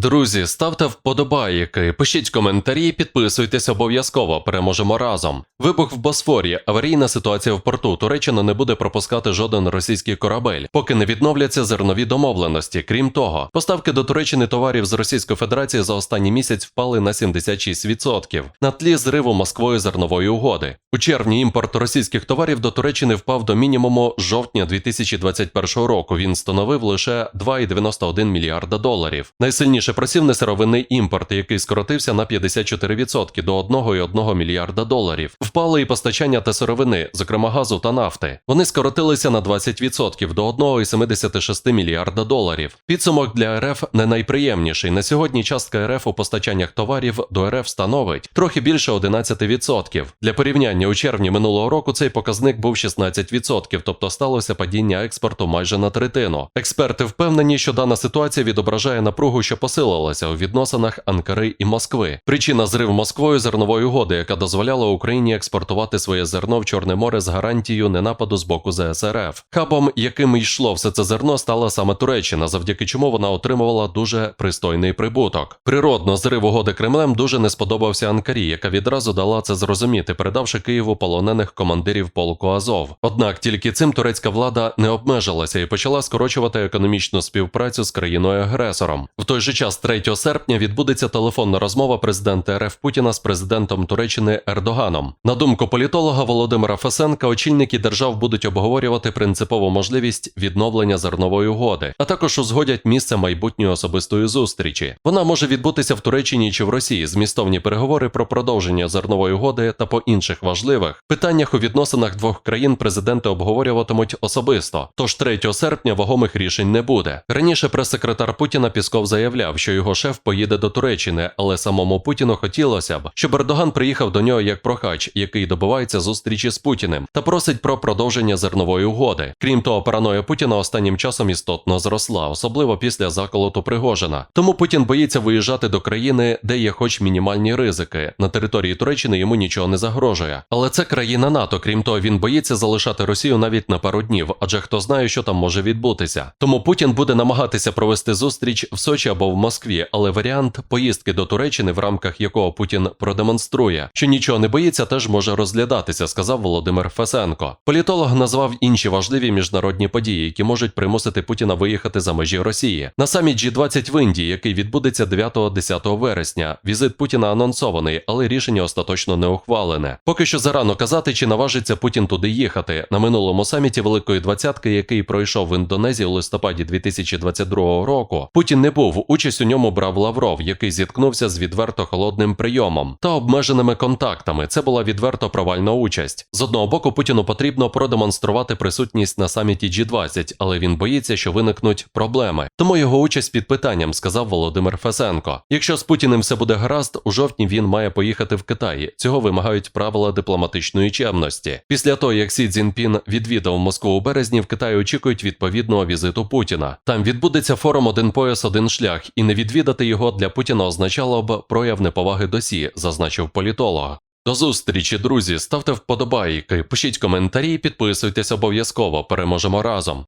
Друзі, ставте вподобайки, пишіть коментарі, підписуйтесь обов'язково. Переможемо разом. Вибух в Босфорі, аварійна ситуація в порту. Туреччина не буде пропускати жоден російський корабель, поки не відновляться зернові домовленості. Крім того, поставки до Туреччини товарів з Російської Федерації за останній місяць впали на 76% на тлі зриву Москвою зернової угоди. У червні імпорт російських товарів до Туреччини впав до мінімуму жовтня 2021 року. Він становив лише 2,91 мільярда доларів. Найсильніше просів несировинний імпорт, який скоротився на 54% до 1,1 мільярда доларів. Впали і постачання та сировини, зокрема газу та нафти. Вони скоротилися на 20% до 1,76 мільярда доларів. Підсумок для РФ не найприємніший. На сьогодні частка РФ у постачаннях товарів до РФ становить трохи більше 11%. Для порівняння у червні минулого року цей показник був 16%, тобто сталося падіння експорту майже на третину. Експерти впевнені, що дана ситуація відображає напругу, що посилилася у відносинах Анкари і Москви. Причина зрив Москвою зернової угоди, яка дозволяла Україні експортувати своє зерно в Чорне море з гарантією ненападу з боку ЗСРФ. Хабом, яким йшло все це зерно, стала саме Туреччина, завдяки чому вона отримувала дуже пристойний прибуток. Природно, зрив угоди Кремлем дуже не сподобався Анкарі, яка відразу дала це зрозуміти, передавши Києву полонених командирів полку Азов. Однак тільки цим турецька влада не обмежилася і почала скорочувати економічну співпрацю з країною-агресором. В той же час, 3 серпня, відбудеться телефонна розмова президента РФ Путіна з президентом Туреччини Ердоганом. На думку політолога Володимира Фесенка, очільники держав будуть обговорювати принципову можливість відновлення зернової угоди, а також узгодять місце майбутньої особистої зустрічі. Вона може відбутися в Туреччині чи в Росії. Змістовні переговори про продовження зернової угоди та по інших важливих питаннях у відносинах двох країн президенти обговорюватимуть особисто. Тож 3 серпня вагомих рішень не буде. Раніше прес-секретар Путіна Пісков заявляв, що його шеф поїде до Туреччини, але самому Путіну хотілося б, щоб Ердоган приїхав до нього як прохач, який добивається зустрічі з Путіним, та просить про продовження зернової угоди. Крім того, параноя Путіна останнім часом істотно зросла, особливо після заколоту Пригожина. Тому Путін боїться виїжджати до країни, де є хоч мінімальні ризики. На території Туреччини йому нічого не загрожує. Але це країна НАТО. Крім того, він боїться залишати Росію навіть на пару днів, адже хто знає, що там може відбутися. Тому Путін буде намагатися провести зустріч в Сочі або в Москві, але варіант поїздки до Туреччини, в рамках якого Путін продемонструє, що нічого не боїться, теж може розглядатися, сказав Володимир Фесенко. Політолог назвав інші важливі міжнародні події, які можуть примусити Путіна виїхати за межі Росії. На саміт G20 в Індії, який відбудеться 9-10 вересня. Візит Путіна анонсований, але рішення остаточно не ухвалене. Поки що зарано казати, чи наважиться Путін туди їхати. На минулому саміті Великої Двадцятки, який пройшов в Індонезії у листопаді 2022 року, Путін не був. Участь у ньому брав Лавров, який зіткнувся з відверто холодним прийомом та обмеженими контактами. Це була відверто провальна участь. З одного боку, Путіну потрібно продемонструвати присутність на саміті G20, але він боїться, що виникнуть проблеми. Тому його участь під питанням, сказав Володимир Фесенко. Якщо з Путіним все буде гаразд, у жовтні він має поїхати в Китай. Цього вимагають правила дипломатичної чемності. Після того, як Сі Цзіньпін відвідав Москву у березні, в Китаї очікують відповідного візиту Путіна. Там відбудеться форум один пояс, один шлях, і не відвідати його для Путіна означало б прояв неповаги до Сі, зазначив політолог. До зустрічі, друзі. Ставте вподобайки, пишіть коментарі, підписуйтесь обов'язково. Переможемо разом.